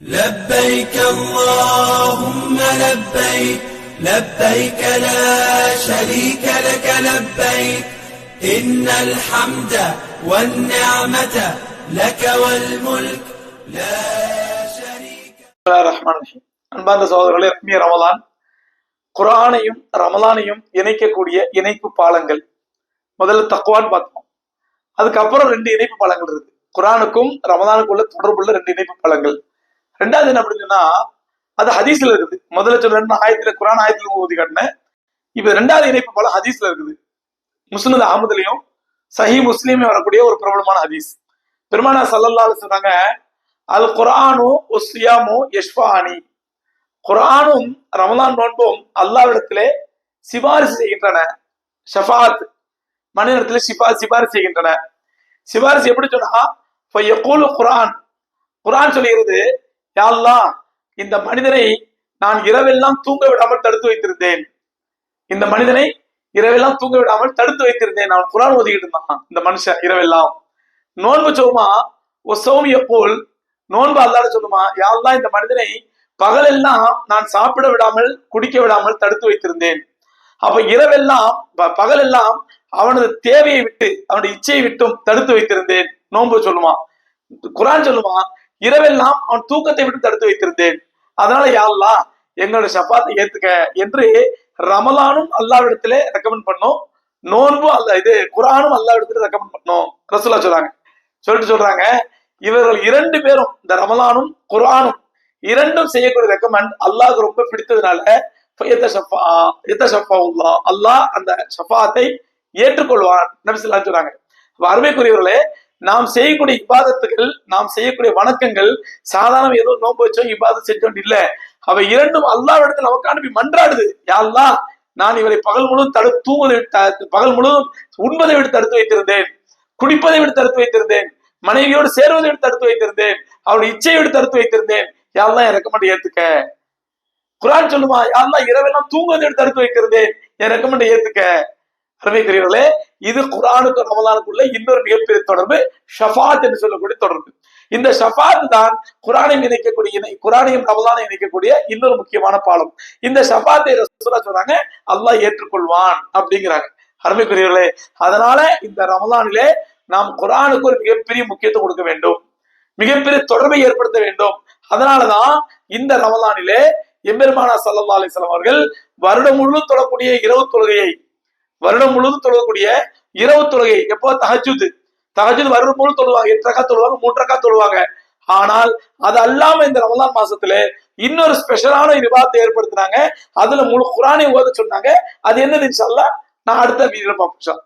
لبيك اللهم لبيك لبيك لا شريك لك لبيك إن الحمد والنعمة لك والملك لا شريك ரஹ்மான் ரஹீம். அன்பார்ந்த சகோதரர்களே ரம்மிய ரமலான் குரானையும் ரமலானையும் இணைக்கக்கூடிய இணைப்பு பாலங்கள் முதல்ல தக்குவான்னு பார்த்தோம் அதுக்கப்புறம் ரெண்டு இணைப்பு பாலங்கள் இருக்கு குரானுக்கும் ரமலானுக்குள்ள தொடர்புள்ள ரெண்டு இணைப்பு பாலங்கள் ரெண்டாவது என்ன அப்படின்னா அது ஹதீஸ்ல இருக்குது. முதல்ல சொல்ல ரெண்டு ஆயத்துல குரான் ஆயத்துல ஊதி காட்டினேன் இப்ப ரெண்டாவது இணைப்பு போல ஹதீஸ்ல இருக்குது. முஸ்லிம் அஹமதுலையும் சஹி முஸ்லீமே வரக்கூடிய ஒரு பிரபலமான ஹதீஸ். பெருமானா சல்லல்லா சொன்னாங்க அல் குரானு ஒஸ்யாமு யஷ்பானி குரானும் ரமலான் நோன்பும் அல்லாவிடத்திலே சிபாரிசு செய்கின்றன. ஷஃபாத் மனிதத்திலே சிபா சிபாரிசு செய்கின்றன. சிபாரிசு எப்படி சொன்னா குரான். குரான் சொல்லுகிறது யா இந்த மனிதனை நான் இரவெல்லாம் தூங்க விடாமல் தடுத்து வைத்திருந்தேன். இந்த மனிதனை இரவெல்லாம் தூங்க விடாமல் தடுத்து வைத்திருந்தேன். அவன் குரான் ஒதுக்கிட்டு இருந்தான் இந்த மனுஷன் இரவெல்லாம். நோன்பு சொல்லுமா சௌமிய போல் நோன்பு அல்லாட சொல்லுமா யாழ்லாம் இந்த மனிதனை பகலெல்லாம் நான் சாப்பிட விடாமல் குடிக்க விடாமல் தடுத்து வைத்திருந்தேன். அப்ப இரவெல்லாம் ப- பகலெல்லாம் அவனது தேவையை விட்டு அவனுடைய இச்சையை விட்டும் தடுத்து வைத்திருந்தேன். நோன்பு சொல்லுமா குரான் சொல்லுமா இரவெல்லாம் அவன் தூக்கத்தை விட்டு தடுத்து வைத்திருந்தேன். அதனால யாழ்லா எங்களோட சப்பாத்தை ஏத்துக்க என்று ரமலானும் அல்லாவிடத்திலே ரெக்கமெண்ட் பண்ணோம். நோன்பும் அல்ல இது குரானும் அல்லாவிடத்துல ரெக்கமெண்ட் பண்ணோம். ரசூலா சொல்றாங்க. சொல்லிட்டு சொல்றாங்க இவர்கள் இரண்டு பேரும் இந்த ரமலானும் குரானும் இரண்டும் செய்யக்கூடிய ரெக்கமெண்ட் அல்லாஹ் ரொம்ப பிடித்ததுனால எத்த அல்லாஹ் அந்த சஃபாத்தை ஏற்றுக்கொள்வான். நபிசுல்லா சொல்றாங்க. அருமைக்குரியவர்களே நாம் செய்யக்கூடிய இபாதத்துகள் நாம் செய்யக்கூடிய வணக்கங்கள் சாதாரண ஏதோ நோன்பு வச்சோம் இபாதம் செஞ்சோம் இல்ல. அவை இரண்டும் அல்லாஹ் இடத்துல நமக்கு அனுப்பி மன்றாடுது. யா நான் இவரை பகல் முழுவதும் தடு தூங்குவதை விட்டு பகல் முழுவதும் உண்பதை விட்டு தடுத்து வைத்திருந்தேன். குடிப்பதை விட்டு தடுத்து வைத்திருந்தேன். மனைவியோடு சேர்வதை விட்டு தடுத்து வைத்திருந்தேன். அவருடைய இச்சையை விட்டு தடுத்து வைத்திருந்தேன். யாரெல்லாம் என் ரெக்கமெண்ட் ஏத்துக்க. குரான் சொல்லுமா? யாரெல்லாம் இரவெல்லாம் தூங்குவதை விட்டு தடுத்து வைத்திருந்தேன். என் ரெக்கமெண்ட் ஏத்துக்க. அருமைக்குரியவர்களே இது குரானுக்கு ரமலானுக்குள்ள இன்னொரு மிகப்பெரிய தொடர்பு ஷஃபாத் என்று சொல்லக்கூடிய தொடர்பு. இந்த ஷஃபாத் தான் குரானையும் இணைக்கக்கூடிய குரானையும் ரமலானையும் இணைக்கக்கூடிய இன்னொரு முக்கியமான பாலம் இந்த ஷஃபாத்தை ரசூலா சொல்றாங்க அல்லாஹ் ஏற்றுக்கொள்வான் அப்படிங்கிறாங்க. அருமைக்குரியவர்களே அதனால இந்த ரமலானிலே நாம் குரானுக்கு ஒரு மிகப்பெரிய முக்கியத்துவம் கொடுக்க வேண்டும். மிகப்பெரிய தொடர்பை ஏற்படுத்த வேண்டும். அதனாலதான் இந்த ரமலானிலே எம்பெருமானா சல்லா அலிஸ்லாம் அவர்கள் வருடம் முழு தொழக்கூடிய இரவு தொழுகையை வருடம் முழுவதும் தொழக்கூடிய இரவு தொழுகை. எப்போ? தகஜுது தகஜுது வருடம் முழு தொழுவாங்க. எட்டரக்கா தொழுவாங்க மூன்றக்கா தொழுவாங்க. ஆனால் அது அல்லாம இந்த ரமதான் மாசத்துல இன்னொரு ஸ்பெஷலான விவாதத்தை ஏற்படுத்தினாங்க. அதுல முழு குரானை ஓத சொன்னாங்க. அது என்னது இன்ஷா நான் அடுத்த வீடியோ பார்ப்போம்